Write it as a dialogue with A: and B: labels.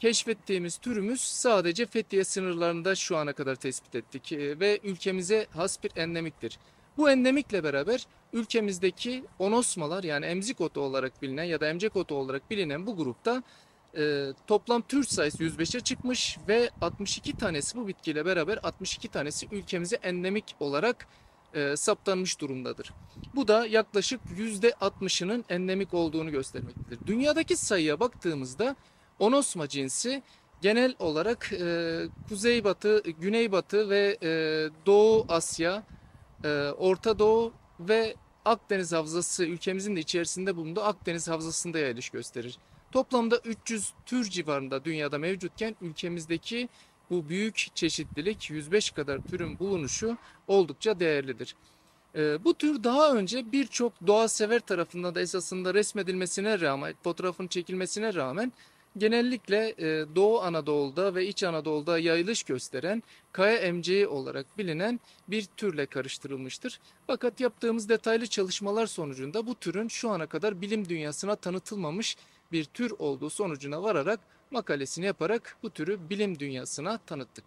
A: keşfettiğimiz türümüz sadece Fethiye sınırlarında şu ana kadar tespit ettik e, ve ülkemize has bir endemiktir. Bu endemikle beraber ülkemizdeki onosmalar yani emzik otu olarak bilinen ya da emcek otu olarak bilinen bu grupta e, toplam tür sayısı 105'e çıkmış ve 62 tanesi bu bitkiyle beraber 62 tanesi ülkemize endemik olarak e, saptanmış durumdadır. Bu da yaklaşık %60'ının endemik olduğunu göstermektedir. Dünyadaki sayıya baktığımızda onosma cinsi genel olarak e, kuzeybatı, güneybatı ve e, Doğu Asya, e, Orta Doğu ve Akdeniz Havzası ülkemizin de içerisinde bulunduğu Akdeniz Havzası'nda yayılış gösterir. Toplamda 300 tür civarında dünyada mevcutken ülkemizdeki bu büyük çeşitlilik 105 kadar türün bulunuşu oldukça değerlidir. Ee, bu tür daha önce birçok doğa sever tarafından da esasında resmedilmesine rağmen, fotoğrafın çekilmesine rağmen genellikle e, Doğu Anadolu'da ve İç Anadolu'da yayılış gösteren kaya emceği olarak bilinen bir türle karıştırılmıştır. Fakat yaptığımız detaylı çalışmalar sonucunda bu türün şu ana kadar bilim dünyasına tanıtılmamış bir tür olduğu sonucuna vararak makalesini yaparak bu türü bilim dünyasına tanıttık.